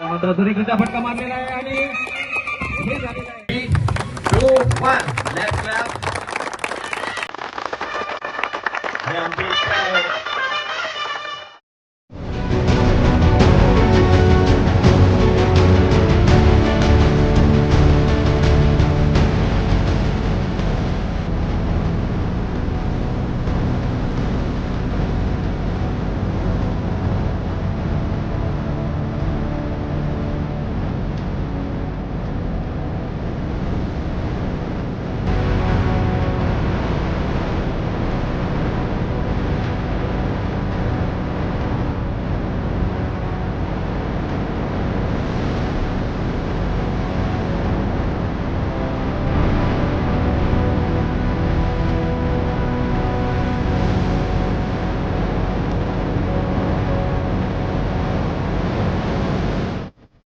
मात्र फटका मारलेला आहे आणि हे झालेलं आहे.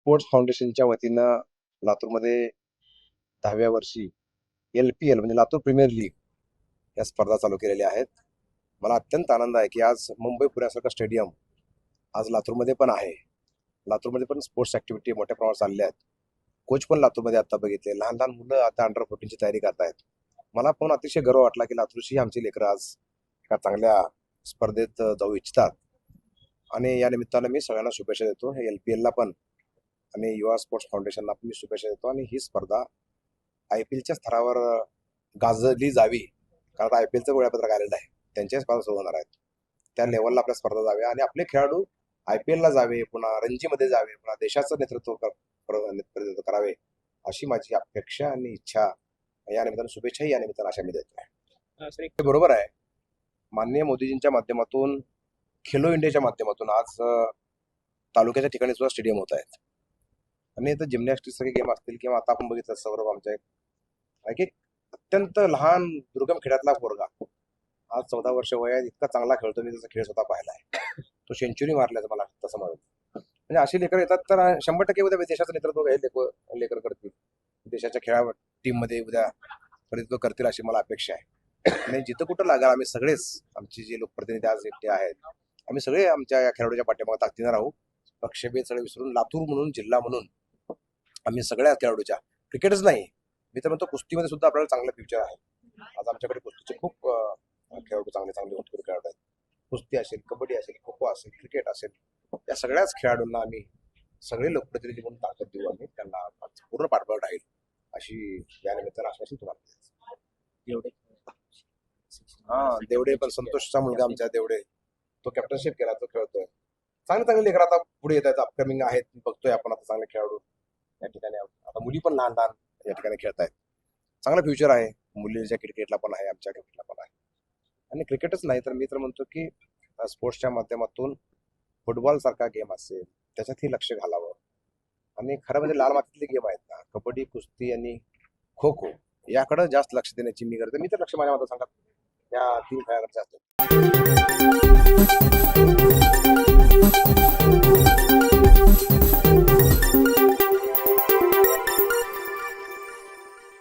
स्पोर्ट्स फाउंडेशनच्या वतीनं लातूरमध्ये दहाव्या वर्षी एल पी एल म्हणजे लातूर प्रीमियर लीग या स्पर्धा चालू केलेल्या आहेत. मला अत्यंत आनंद आहे की आज मुंबई पुण्यासारखं स्टेडियम आज लातूरमध्ये पण आहे. लातूरमध्ये पण स्पोर्ट्स ॲक्टिव्हिटी मोठ्या प्रमाणात चालल्या आहेत. कोच पण लातूरमध्ये आता बघितले. लहान लहान मुलं आता अंडर फोर्टीनची तयारी करतायत. मला पण अतिशय गर्व वाटला की लातूरशी आमची लेकरं आज एका चांगल्या स्पर्धेत जाऊ इच्छितात. आणि या निमित्तानं मी सगळ्यांना शुभेच्छा देतो. हे एल पी एलला पण आणि युवा स्पोर्ट्स फाउंडेशनला मी शुभेच्छा देतो आणि ही स्पर्धा आय पी एलच्या स्तरावर गाजली जावी. कारण आय पी एलचं वेळापत्रक आलेलं आहे. त्यांच्या स्पर्धा सुरू होणार आहेत. त्या लेवलला आपल्या स्पर्धा जाव्या आणि आपले खेळाडू आय पी एलला जावे पुन्हा रणजीमध्ये जावे पुन्हा देशाचं नेतृत्व प्रतिनिधित्व करावे अशी माझी अपेक्षा आणि इच्छा या निमित्तानं शुभेच्छाही या निमित्तानं अशा मी देतो हे बरोबर आहे. माननीय मोदीजींच्या माध्यमातून खेलो इंडियाच्या माध्यमातून आज तालुक्याच्या ठिकाणी सुद्धा स्टेडियम होत आहेत. आणि इथं जिमनॅस्टिक सगळे गेम असतील किंवा आता आपण बघितलं सौरभ आमच्या एक अत्यंत लहान दुर्गम खेळातला पोरगा. आज चौदा वर्ष वय आहे इतका चांगला खेळतो मी त्याचा खेळ स्वतः पाहिला आहे तो सेंचुरी मारल्याचं मला तसं म्हणत म्हणजे अशी लेकर येतात तर शंभर टक्के उद्या देशाचं नेतृत्व हे लेकर लेकर करतील. देशाच्या खेळा टीममध्ये उद्या प्रतित्व करतील अशी मला अपेक्षा आहे. आणि जिथं कुठं लागाल आम्ही सगळेच आमचे जे लोकप्रतिनिधी आज एकटे आहेत आम्ही सगळे आमच्या या खेळाडूच्या पाठीमागे ताकदीनं राहू. पक्षभेद सगळे विसरून लातूर म्हणून जिल्हा म्हणून आम्ही सगळ्या खेळाडूच्या. क्रिकेटच नाही. मी तर म्हणतो कुस्तीमध्ये सुद्धा आपल्याला चांगलं फ्युचर आहे. आज आमच्याकडे कुस्तीचे खूप खेळाडू चांगले चांगले होतकरू खेळाडू आहेत. कुस्ती असेल कबड्डी असेल खो खो असेल क्रिकेट असेल या सगळ्याच खेळाडूंना आम्ही सगळे लोकप्रतिनिधी म्हणून ताकद देऊ आम्ही त्यांना पूर्ण पाठबळ राहील अशी या निमित्तानं आश्वासन तुम्हाला देतो. हा देवडे पण संतोषचा मुलगा आमच्या देवडे. तो कॅप्टनशिप केला तो खेळतोय. चांगले चांगले लेकर आता पुढे येत आहेत अपकमिंग आहेत बघतोय आपण आता चांगले खेळाडू. या ठिकाणी आता मुली पण लहान लहान या ठिकाणी खेळत आहेत. चांगलं फ्युचर आहे. मुलींच्या क्रिकेटला पण आहे आमच्या क्रिकेटला पण आहे. आणि क्रिकेटच नाही तर मी तर म्हणतो की स्पोर्ट्सच्या माध्यमातून फुटबॉल सारखा गेम असेल त्याच्यातही लक्ष घालावं. आणि खरं म्हणजे लाल मातीतले गेम आहेत ना कबड्डी कुस्ती आणि खो खो याकडे जास्त लक्ष देण्याची मी करते. मी तर लक्ष माझ्या मतदारसंघात या तीन खेळाकडे जास्त